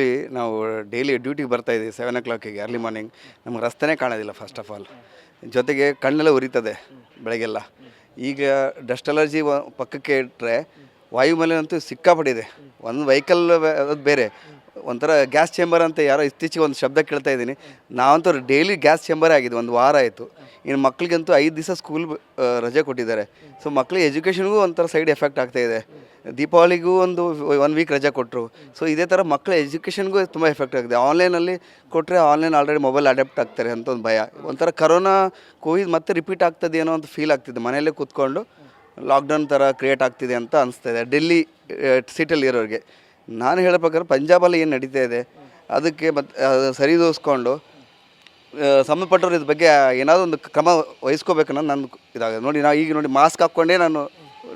Actually ನಾವು daily ಡ್ಯೂಟಿಗೆ ಬರ್ತಾ ಇದ್ದೀವಿ ಸೆವೆನ್ ಓ ಕ್ಲಾಕಿಗೆ ಅರ್ಲಿ ಮಾರ್ನಿಂಗ್ ನಮ್ಗೆ ರಸ್ತೆನೇ ಕಾಣೋದಿಲ್ಲ ಫಸ್ಟ್ ಆಫ್ ಆಲ್ ಜೊತೆಗೆ ಕಣ್ಣೆಲ್ಲ ಉರಿತದೆ ಬೆಳಗ್ಗೆಲ್ಲ ಈಗ ಡಸ್ಟ್ ಅಲರ್ಜಿ ಪಕ್ಕಕ್ಕೆ ಇಟ್ಟರೆ ವಾಯುಮಾಲಿನ್ಯ ಅಂತೂ ಸಿಕ್ಕಾಪಟ್ಟಿದೆ. ಒಂದು ವೆಹಿಕಲ್ ಬೇರೆ. ಒಂಥರ ಗ್ಯಾಸ್ ಚೇಂಬರ್ ಅಂತ ಯಾರೋ ಇತ್ತೀಚೆಗೆ ಒಂದು ಶಬ್ದ ಕೇಳ್ತಾ ಇದ್ದೀನಿ. ನಾವಂತೂ ಡೈಲಿ ಗ್ಯಾಸ್ ಚೇಂಬರೇ ಆಗಿದೆ ಒಂದು ವಾರ ಆಯಿತು. ಇನ್ನು ಮಕ್ಳಿಗಂತೂ ಐದು ದಿವಸ ಸ್ಕೂಲ್ ರಜೆ ಕೊಟ್ಟಿದ್ದಾರೆ. ಸೊ ಮಕ್ಳಿಗೆ ಎಜುಕೇಷನ್ಗೂ ಒಂಥರ ಸೈಡ್ ಎಫೆಕ್ಟ್ ಆಗ್ತಾ ಇದೆ. ದೀಪಾವಳಿಗೂ ಒಂದು ಒನ್ ವೀಕ್ ರಜೆ ಕೊಟ್ಟರು ಸೊ ಇದೇ ಥರ ಮಕ್ಕಳ ಎಜುಕೇಷನ್ಗೂ ತುಂಬ ಎಫೆಕ್ಟ್ ಆಗಿದೆ. ಆನ್ಲೈನಲ್ಲಿ ಕೊಟ್ಟರೆ ಆನ್ಲೈನ್ ಆಲ್ರೆಡಿ ಮೊಬೈಲ್ ಅಡಾಪ್ಟ್ ಆಗ್ತಾರೆ ಅಂತ ಒಂದು ಭಯ. ಒಂಥರ ಕರೋನಾ ಕೋವಿಡ್ ಮತ್ತೆ ರಿಪೀಟ್ ಆಗ್ತದೆ ಏನೋ ಅಂತ ಫೀಲ್ ಆಗ್ತಿದೆ. ಮನೆಯಲ್ಲೇ ಕೂತ್ಕೊಂಡು ಲಾಕ್ಡೌನ್ ಥರ ಕ್ರಿಯೇಟ್ ಆಗ್ತಿದೆ ಅಂತ ಅನಿಸ್ತಾ ಇದೆ. ಡೆಲ್ಲಿ ಸಿಟಿಯಲ್ಲಿ ಇರೋರಿಗೆ. ನಾನು ಹೇಳಬೇಕಾದ್ರೆ ಪಂಜಾಬಲ್ಲಿ ಏನು ನಡೀತಾ ಇದೆ, ಅದಕ್ಕೆ ಮತ್ತು ಸರಿದೋಸ್ಕೊಂಡು ಸಂಬಂಧಪಟ್ಟವ್ರು ಇದ್ರ ಬಗ್ಗೆ ಏನಾದರೂ ಒಂದು ಕ್ರಮ ವಹಿಸ್ಕೋಬೇಕು ಅನ್ನೋದು ನನ್ನ ಇದಾಗಿದೆ. ನೋಡಿ ನಾವು ಈಗ ನೋಡಿ ಮಾಸ್ಕ್ ಹಾಕ್ಕೊಂಡೇ ನಾನು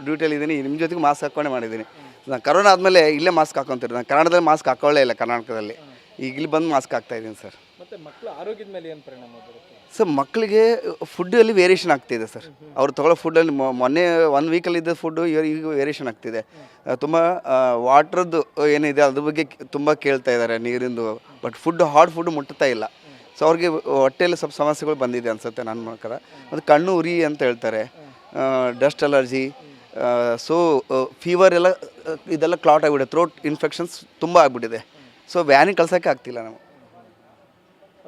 ಡ್ಯೂಟಿಯಲ್ಲಿ ಇದ್ದೀನಿ ನಿಮ್ಮ ಜೊತೆಗೆ ಮಾಸ್ಕ್ ಹಾಕ್ಕೊಂಡೇ ಮಾಡಿದ್ದೀನಿ. ನಾನು ಕರೋನಾ ಆದಮೇಲೆ ಇಲ್ಲೇ ಮಾಸ್ಕ್ ಹಾಕ್ಕೊಂತೀರಿ ನಾನು ಕನ್ನಡದಲ್ಲಿ ಮಾಸ್ಕ್ ಹಾಕೊಳ್ಳೇ ಇಲ್ಲ ಕರ್ನಾಟಕದಲ್ಲಿ. ಈಗ ಇಲ್ಲಿ ಬಂದು ಮಾಸ್ಕ್ ಹಾಕ್ತಾ ಇದ್ದೀನಿ ಸರ್. ಮತ್ತು ಮಕ್ಕಳ ಆರೋಗ್ಯದ ಮೇಲೆ ಏನು ಪರಿಣಾಮ ಬರುತ್ತೆ? ಸರ್, ಮಕ್ಕಳಿಗೆ ಫುಡ್ಡಲ್ಲಿ ವೇರಿಯೇಷನ್ ಆಗ್ತಿದೆ ಸರ್. ಅವ್ರು ತೊಗೊಳ್ಳೋ ಫುಡ್ಡಲ್ಲಿ ಮೊನ್ನೆ ಒನ್ ವೀಕಲ್ಲಿ ಇದ್ದ ಫುಡ್ಡು ಈಗ ವೇರಿಯೇಷನ್ ಆಗ್ತಿದೆ. ತುಂಬ ವಾಟ್ರದ್ದು ಏನಿದೆ ಅದ್ರ ಬಗ್ಗೆ ತುಂಬ ಕೇಳ್ತಾ ಇದ್ದಾರೆ ನೀರಿಂದು. ಬಟ್ ಫುಡ್ ಹಾರ್ಡ್ ಫುಡ್ ಮುಟ್ಟುತ್ತಾ ಇಲ್ಲ. ಸೊ ಅವ್ರಿಗೆ ಹೊಟ್ಟೆಯಲ್ಲಿ ಸ್ವಲ್ಪ ಸಮಸ್ಯೆಗಳು ಬಂದಿದೆ ಅನ್ಸುತ್ತೆ ನನ್ನ ಪ್ರಕಾರ ಮತ್ತು ಕಣ್ಣು ಉರಿ ಅಂತ ಹೇಳ್ತಾರೆ. ಡಸ್ಟ್ ಅಲರ್ಜಿ ಸೊ ಫೀವರ್ ಎಲ್ಲ, ಇದೆಲ್ಲ ಕ್ಲಾಟ್ ಆಗಿಬಿಟ್ಟಿದೆ ಥ್ರೋಟ್ ಇನ್ಫೆಕ್ಷನ್ಸ್ ತುಂಬ ಆಗಿಬಿಟ್ಟಿದೆ. ಸೊ ವ್ಯಾನಿಗೆ ಕಳ್ಸೋಕ್ಕೆ ಆಗ್ತಿಲ್ಲ ನಾವು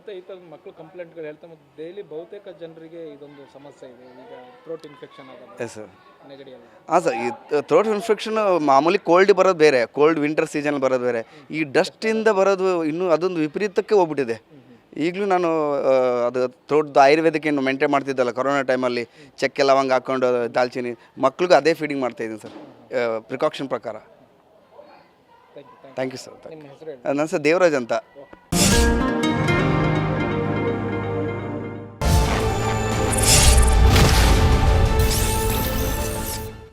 ಮತ್ತೆ ಈ ಥರದ ಮಕ್ಕಳು ಕಂಪ್ಲೇಂಟ್ಗಳು ಹೇಳ್ತಾ ಮತ್ತು ಡೈಲಿ ಬಹುತೇಕ ಜನರಿಗೆ ಇದೊಂದು ಸಮಸ್ಯೆ ಇದೆ. ಈಗ ಥ್ರೋಟ್ ಇನ್ಫೆಕ್ಷನ್ ಆಗೋದು ಸರ್ ಹಾಂ ಸರ್ ಈ ಥ್ರೋಟ್ ಇನ್ಫೆಕ್ಷನ್ ಮಾಮೂಲಿ ಕೋಲ್ಡ್ ಬರೋದು ಬೇರೆ ಕೋಲ್ಡ್ ವಿಂಟರ್ ಸೀಸನ್ ಬರೋದು ಬೇರೆ. ಈ ಡಸ್ಟಿಂದ ಬರೋದು ಇನ್ನೂ ಅದೊಂದು ವಿಪರೀತಕ್ಕೆ ಹೋಗ್ಬಿಟ್ಟಿದೆ. ಈಗಲೂ ನಾನು ಅದು ಥ್ರೋಟ್ದು ಆಯುರ್ವೇದಕ್ಕೆ ಏನು ಮೇಂಟೈನ್ ಮಾಡ್ತಿದ್ದಲ್ಲ ಕೊರೋನಾ ಟೈಮಲ್ಲಿ ಚಕ್ಕೆ ಲವಂಗ ಹಾಕ್ಕೊಂಡು ದಾಲ್ಚಿನ್ನಿ ಮಕ್ಳಿಗೂ ಅದೇ ಫೀಡಿಂಗ್ ಮಾಡ್ತಾ ಇದ್ದೀನಿ ಸರ್ ಪ್ರಿಕಾಕ್ಷನ್ ಪ್ರಕಾರ. ಥ್ಯಾಂಕ್ ಯು ಸರ್ ನನ್ನ ಸರ್ ದೇವರಾಜ್ ಅಂತ.